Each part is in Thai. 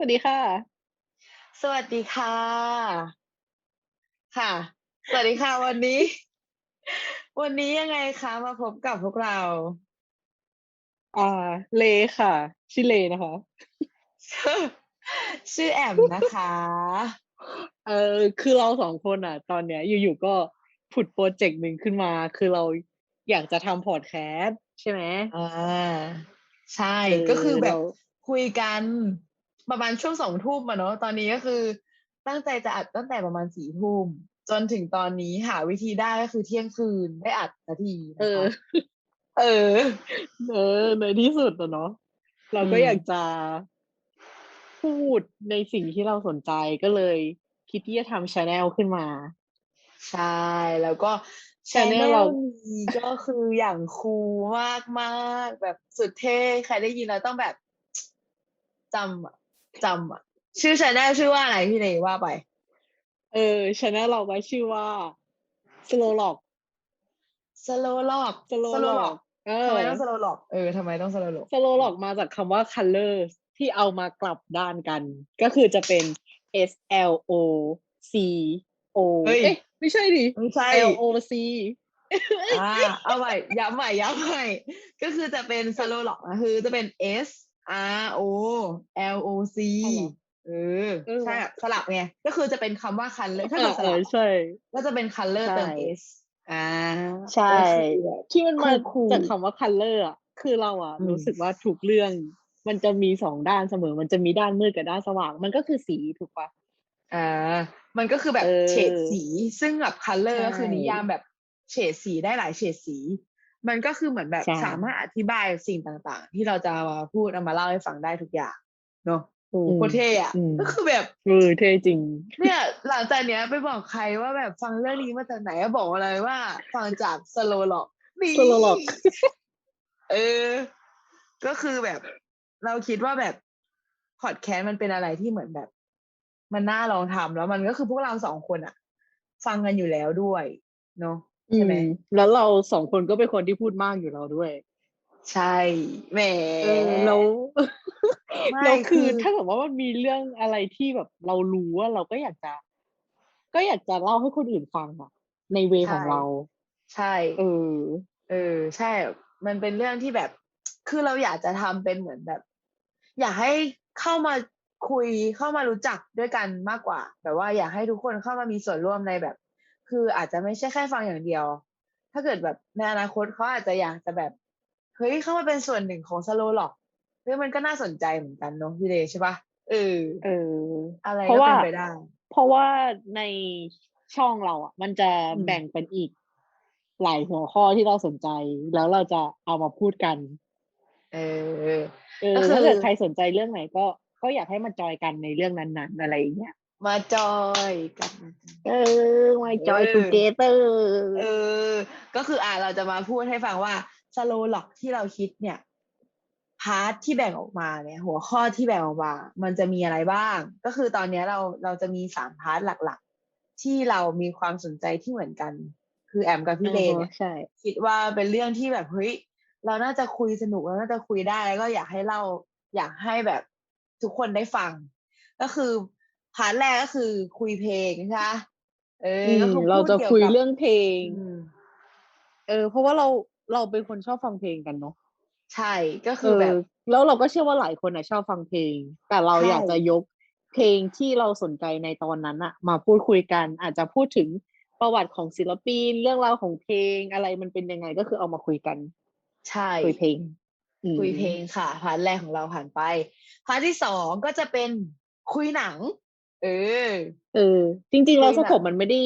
วัสดีค่ะ สวัสดีค่ะ ค่ะ สวัสดีค่ะ วันนี้ วันนี้ยังไงคะมาพบกับพวกเรา อ่า เลค่ะ ชื่อเลนะคะ ชื่อแอมนะคะ เออคือเราสองคนอะ ตอนเนี้ย อยู่ๆก็ผุดโปรเจกต์หนึ่งขึ้นมา คือเราอยากจะทำพอดแคสต์ใช่ไหมอ่าใช่เออก็คือแบบเราคุยกัน ประมาณช่วงสองทุ่มอะเนาะตอนนี้ก็คือตั้งใจจะอัดตั้งแต่ประมาณสี่ทุ่มจนถึงตอนนี้หาวิธีได้ก็คือเที่ยงคืนได้อัดสักทีเอนะอคะเออ เออในที่สุดอะเนาะเราก็อืมอยากจะพูดในสิ่งที่เราสนใจก็เลย คิดที่จะทำชาแนลขึ้นมา ใช่ แล้วก็ช Channel แนเราลนี้ก็คืออย่างคูลมากมากๆแบบสุดเท่ใครได้ยินแล้วต้องแบบจำอะ จำอะชื่อชแนลชื่อว่าอะไรพี่เลว่าไป เออชาแนลเราไว้ชื่อว่า slow log slow log slow slow log log เอทำอไมต้อง slow log เออทำไมต้อง slow log slow log มาจากคำว่า colors ที่เอามากลับด้านกัน ก็คือจะเป็น S L O C O เฮ้ยเอ๊ะไม่ใช่ดิไม่ใช่ L O C อ่าเอาใหม่ย้ำใหม่ย้ำใหม่ก็คือจะเป็น slow log นะคือจะเป็น S R O L O C อ๋อเหรอเออเออใช่ว่ะสลับไงก็คือจะเป็นคำว่า color ถ้าเอเกิอดสเอลัอบใช่ก็จะเป็น color เติมใช่ S อ่าใช่ก็คือแบบที่มันมาคูลๆจากคำว่า color อะคือเราอะอืมรู้สึกว่าทุกเรื่องมันจะมีสองด้านเสมอ มันจะมีด้านมืดกับด้านสว่าง มันก็คือสีถูกปะอ่า มันก็คือแบบเออเฉดสี ซึ่งแบบ color ใช่ก็คือนิยามแบบเฉดสีได้หลายเฉดสี มันก็คือเหมือนแบบใช่สามารถอธิบายสิ่งต่างๆ ที่เราจะมาพูดเอามาเล่าให้ฟังได้ทุกอย่างเนาะโอ้โหอืมโคตรเท่อะอืมก็คือแบบเออเท่จริง เนี่ย หลังจากเนี้ยไปบอกใครว่าแบบฟังเรื่องนี้มาจากไหนก็บอกมาเลยว่า ฟังจากสโลหลอกนี่ Slow Log เออ ก็คือแบบ เราคิดว่าแบบพอดแคสต์มันเป็นอะไรที่เหมือนแบบ มันน่าลองทำแล้วมันก็คือพวกเราสองคนอะฟังกันอยู่แล้วด้วย เนาะ อืใช่ไหม มแล้วเราสองคนก็เป็นคนที่พูดมากอยู่แล้วด้วย ใช่แหมเออแล้ว ไม่เราคือคือถ้าแบบว่ามันมีเรื่องอะไรที่แบบเรารู้ว่าเราก็อยากจะ ก็อยากจะเล่าให้คนอื่นฟังอะในเวของเรา ใช่ เออ เออ ใช่ มันเป็นเรื่องที่แบบ คือเราอยากจะทำเป็นเหมือนแบบ อยากให้เข้ามาคุยเข้ามารู้จักด้วยกันมากกว่า แบบว่าอยากให้ทุกคนเข้ามามีส่วนร่วมในแบบ คืออาจจะไม่ใช่แค่ฟังอย่างเดียว ถ้าเกิดแบบในอนาคตเขาอาจจะอยากจะแบบเฮ้ยเข้ามาเป็นส่วนหนึ่งของสโลหรอกเฮ้ยมันก็น่าสนใจเหมือนกันเนาะพี่เดย์ใช่ปะเออเออ อะไรเพราะก็ว่าเป็นไปได้ เพราะว่าในช่องเราอะ มันจะอืมแบ่งเป็นอีก หลายหัวข้อที่เราสนใจ แล้วเราจะเอามาพูดกัน เออเออก็คือถ้าเกิดใครสนใจเรื่องไหนก็ก็อยากให้มาจอยกันในเรื่องนั้นๆอะไรอย่างเงี้ย มาจอยกันเออมาจอยเออทูเกเตอร์เออ ก็คืออ่าเราจะมาพูดให้ฟังว่าสโลหลอกที่เราคิดเนี่ย พาร์ทที่แบ่งออกมาเนี่ย หัวข้อที่แบ่งออกมา มันจะมีอะไรบ้าง ก็คือตอนเนี้ยเราเราจะมีสามพาร์ทหลักๆ ที่เรามีความสนใจที่เหมือนกัน คือแอมกับพี่เลนเนี่ยใช่คิดว่าเป็นเรื่องที่แบบเฮ้ยเราน่าจะคุยสนุกเราน่าจะคุยได้แล้วก็อยากให้เล่าอยากให้แบบทุกคนได้ฟัง ก็คือ พาร์ทแรกก็คือคุยเพลงใช่ไหมเอออืก็มคือเราพูดจะกี่วคุยกับเรื่องเพลงอืมเออ เพราะว่าเราเราเป็นคนชอบฟังเพลงกันเนาะใช่ก็เอคืออแบบ แล้วเราก็เชื่อว่าหลายคนอะชอบฟังเพลง แต่เราใช่อยากจะยกเพลงที่เราสนใจในตอนนั้นอะมาพูดคุยกัน อาจจะพูดถึงประวัติของศิลปินเรื่องราวของเพลงอะไรมันเป็นยังไงก็คือเอามาคุยกัน ใช่คุยเพลงอืมคุยเพลงค่ะพาร์ทแรกของเราผ่านไปพาร์ทที่สองก็จะเป็นคุยหนัง เออ เออ จริงๆเราคุยสหนังกบมันไม่ได้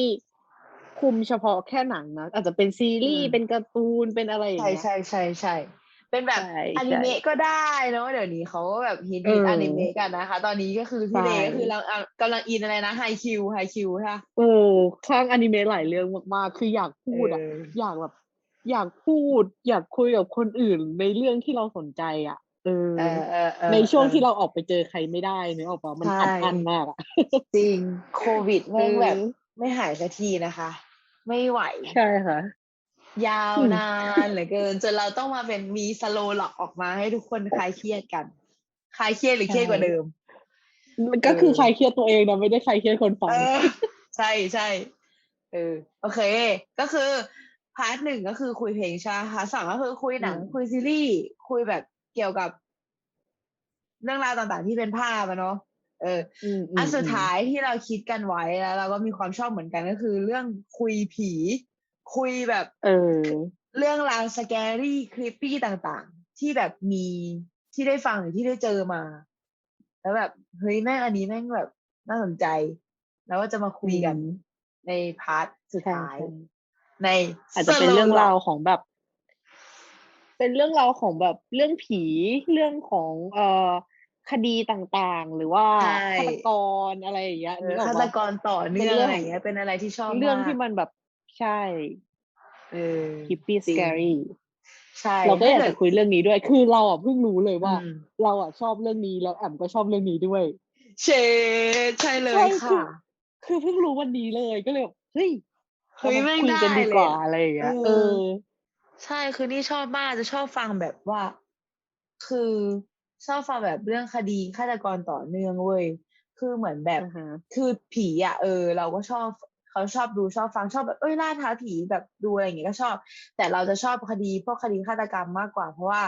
คุมเฉพาะแค่หนังนะ อาจจะเป็นซีรีส์อืมเป็นการ์ตูนเป็นอะไรอย่างใช่เงี้ย ใช่ใช่ใช่เป็นแบบใช่อนิเมะก็ได้เนอะเดี๋ยวนี้เขาก็แบบฮิตเอฮิตออนิเมะกันนะคะ ตอนนี้ก็คือพี่ใช่เลก็คือเราอะกำลังอินอะไรนะไฮคิวไฮคิวใช่ปะโอ้ข้างอนิเมะหลายเรื่องมากๆ คืออยากพูดอะเออ อยากแบบ อยากพูด อยากคุยกับคนอื่นในเรื่องที่เราสนใจอะ เออเออเออเออในช่วงออที่เราออกไปเจอใครไม่ได้เนอะออกมามันใช่อัดอั้นมากอะจริงโควิดแม่งเออแบบไม่หายสักทีนะคะ ไม่ไหวใช่ค่ะยาวอืมนานเหลือเกินจนเราต้องมาเป็นมีสโลหลอกออกมาให้ทุกคนคลายเครียดกันคลายเครียดหรือเครียดกว่าเดิม มันก็คือเออใครเครียดตัวเองนะไม่ได้ใครเครียดคนฟังเออใช่ใช่เออโอเค ก็คือพาร์ทหนึ่งก็คือคุยเพลงใช่ไหมพาร์ทสองก็คือคุยหนังอืมคุยซีรีส์คุยแบบ เกี่ยวกับ เรื่องราวต่างๆที่เป็นภาพอะเนาะเอออืมมอันสุดมท้ายที่เราคิดกันไว้แล้วเราก็มีความชอบเหมือนกันก็คือ เรื่องคุยผี คุยแบบ เออ เรื่องราวสแกรี่คลิปปี้ต่างๆ ที่แบบมีที่ได้ฟังหรือที่ได้เจอมา แล้วแบบเฮ้ยแม่งอันนี้แม่งแบบน่าสนใจ แล้วก็จะมาคุยกันอืมในพาร์ทสุดใช่ท้ายใช่ในอาจจะเป็นเรื่อง Slow ราว Rock ของแบบ เป็นเรื่องราวของแบบเรื่องผีเรื่องของเอ่อคดีต่างๆ หรือว่าใช่ฆาตกรอะไรอย่างเงี้ยเอนึอกออกฆาปะตกรต่อเนื่องเป็นเรื่องอะไรอย่างเงี้ย เป็นอะไรที่ชอบเรื่องมากที่มันแบบใช่ เออ creepy จริง scary ใช่เราก็อยากถ้จะคุยเรื่องนี้ด้วย คือเราอะเพิ่งรู้เลยว่าอืมเราอะชอบเรื่องนี้แล้วแอมก็ชอบเรื่องนี้ด้วย เชดใช่เลใช่ยคือค่ะ คือเพิ่งรู้วันนี้เลยก็เลยแบบเฮ้ยเฮ้ยอาาแม่งคุยกันได้ดีกว่าเลยอะอะไรอย่างเงี้ยเอเอออ ใช่คือนี่ชอบมากจะชอบฟังแบบว่า คือชอบฟังแบบเรื่องคดีฆาตกรต่อเนื่องเว้ยคือเหมือนแบบอ่าฮะคือผีอะเออ เราก็ชอบเขาชอบดูชอบฟังชอบแบบเอ้ยล่าท้าผีแบบดูอะไรอย่างเงี้ยก็ชอบ แต่เราจะชอบคดีพวกคดีฆาตกรรมมากกว่า เพราะว่า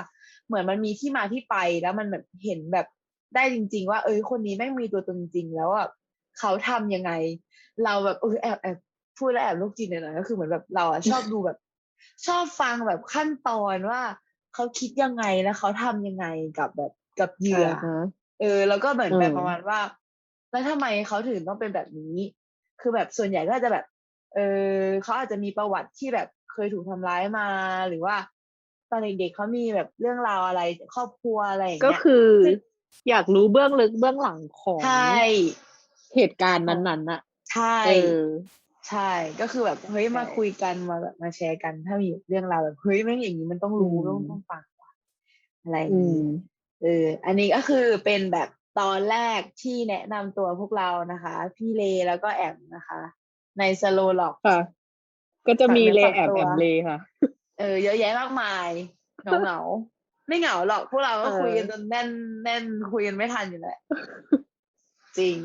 เหมือนมันมีที่มาที่ไปแล้วมันแบบเห็นแบบได้จริง ๆ ว่า เอ้ยคนนี้แม่งมีตัวตนจริงๆแล้วอะเขาทำยังไง เราแบบเออแอบแอบพูดแล้วแอบโรคจิตหน่อยๆก็คือเหมือนแบบเราอะชอบดูแบบ ชอบฟังแบบขั้นตอนว่าเขาคิดยังไงแล้วเขาทำยังไงกับแบบกับเหยื่ออ่าฮะเออ แล้วก็เหมือนอืมแบบประมาณว่า แล้วทำไมเขาถึงต้องเป็นแบบนี้ คือแบบส่วนใหญ่ก็จะแบบ เออเขาอาจจะมีประวัติที่แบบเคยถูกทำร้ายมาหรือว่า ตอนเด็กๆเขามีแบบเรื่องราวอะไรครอบครัวอะไรอย่างก็เงี้ยคือซึ่งอยากรู้เบื้องลึกเบื้องหลังของใช่เหตุการณ์นั้นๆน่ะใช่เออ ใช่ก็คือแบบเฮ้ยใช่มาคุยกันมาแบบมาแชร์กัน ถ้ามีเรื่องราวแบบเฮ้ยแม่งอย่างนี้มันต้องรู้อืมต้องต้องฟังว่ะอะไรอย่าอืงนี้มเอออันนี้ก็คือเป็นแบบตอนแรกที่แนะนำตัวพวกเรานะคะ พี่เลแล้วก็แอมนะคะ ในสโลล็อกค่ะ ก็จะมีฝากเลเนื้อแอฝากมตัวแอมเลค่ะ เออ เยอะแยะมากมายเหงาเหงาๆไม่เหงาหรอกพวกเราก็เออคุยกันจนแน่นแน่นคุยกันไม่ทันอยู่แหละจริง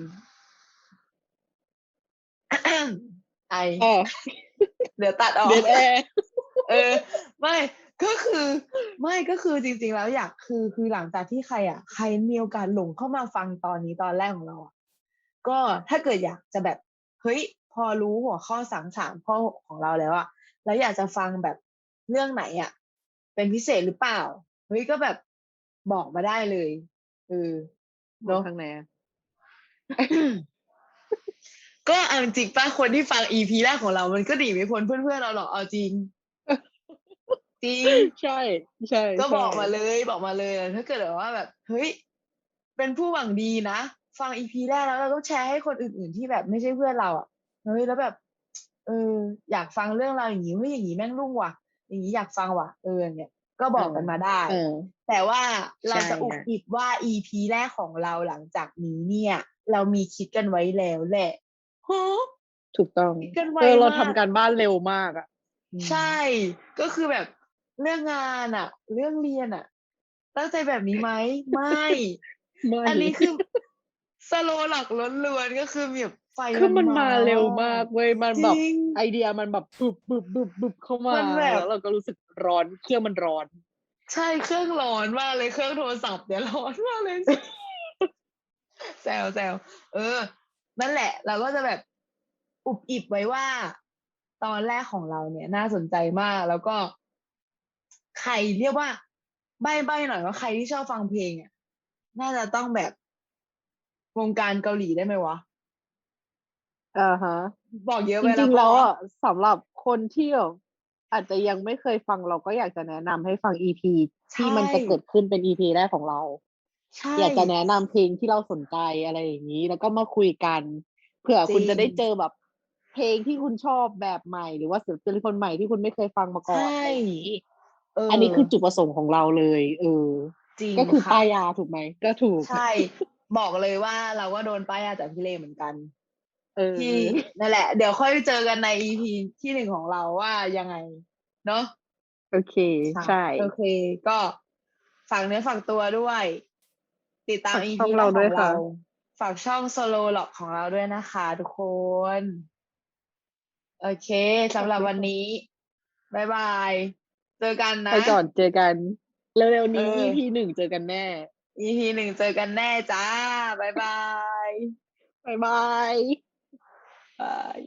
ไออ๋อเดี๋ยวตัดออกเดนแอร์เออ ไม่ก็คือไม่ก็คือจริง ๆ แล้วอยากคือคือหลังจากที่ใครอะใครมีโอกาสหลงเข้ามาฟังตอนนี้ตอนแรกของเราอะก็ถ้าเกิดอยากจะแบบเฮ้ยพอรู้หัวข้อสามสามข้อของเราแล้วอะแล้วอยากจะฟังแบบเรื่องไหนอะเป็นพิเศษหรือเปล่าเฮ้ยก็แบบบอกมาได้เลยเออโน้ทางไหนอะ ก็เอาจริงป้าคนที่ฟังอีพีแรกของเรา มันก็หนีไม่พ้นเพื่อนๆเราหรอกเอาจริง จริง ใช่ ใช่ก็ใช่บอกมาเลยบอกมาเลยถ้าเกิดแบบว่าแบบ เฮ้ย เป็นผู้หวังดีนะ ฟังอีพีแรกแล้วเราต้องแชร์ให้คนอื่นๆที่แบบไม่ใช่เพื่อนเราอะเฮ้ยแล้วแบบ เออ อยากฟังเรื่องราวอย่างนี้เฮ้ยอย่างนี้แม่งรุ่งว่ะ อย่างนี้อยากฟังว่ะ เออเนี่ยก็บอกกันมาได้เออแต่ว่าเราจะใช่อุบค่ะอิบว่า EP แรกของเราหลังจากนี้เนี่ย เรามีคิดกันไว้แล้วแหละฮะ ถูกต้องคิดกันไวเออเรามากทำการบ้านเร็วมากอะอืมใช่ ก็คือแบบเรื่องงานอะเรื่องเรียนอะตั้งใจแบบนี้ไหมไม่ไม่อันนี้คือสโลหลักล้วนๆก็คือแบบไฟคือมันมาเร็วมากเว้ยมันจแบบริงไอเดียมันแบบบึบบึบบึบบึบเข้ามามันแบบแล้วเราก็รู้สึกร้อนเครื่องมันร้อน ใช่เครื่องร้อนมากเลยเครื่องโทรศัพท์เนี่ยร้อนมากเลยแซวแซวเออ นั่นแหละ เราก็จะแบบอุบอิบไว้ว่า ตอนแรกของเราเนี่ย น่าสนใจมาก แล้วก็ใครเรียกว่า ใบใบหน่อยว่าใครที่ชอบฟังเพลงอะน่าจะต้องแบบวงการเกาหลีได้ไหมวะอ่าฮะ บอกเยอะจไปริงๆปะแล้วะอะสำหรับคนที่แบบอาจจะยังไม่เคยฟังเราก็อยากจะแนะนำให้ฟัง EP ที่มันจะเกิดขึ้นเป็น EP แรกของเรา ใช่ อยากจะแนะนำเพลงที่เราสนใจอะไรอย่างนี้ แล้วก็มาคุยกัน เผื่อคุณจริงจะได้เจอแบบเพลงที่คุณชอบแบบใหม่ หรือว่าศิลปินคนใหม่ที่คุณไม่เคยฟังมาก่อนใช่ อะไรอย่างนี้ เอออันนี้คือจุดประสงค์ของเราเลย เออ จริงก็คือค่ะ ป้ายยาถูกไหม ก็ถูก ใช่ บอกเลยว่าเราก็โดนป้ายยาจากพี่เล่เหมือนกัน เออ ที่นั่นแหละ เดี๋ยวค่อยเจอกันใน EP ที่หนึ่งของเราว่ายังไง เนาะโอเคใช่ โอเค ก็ฝากเนื้อฝากตัวด้วย ติดตามฝาก EP ช่องแรเรากขด้วอยงค่ะเราฝากช่องโซโลหลอกของเราด้วยนะคะ ทุกคน โอเคสำหรับวันนี้บายบาย เจอกันนะไปก่อนเจอกัน เร็วๆนี้เออ EP หนึ่งเจอกันแน่ EP หนึ่งเจอกันแน่จ้าบายบายบ๊ายบายบาย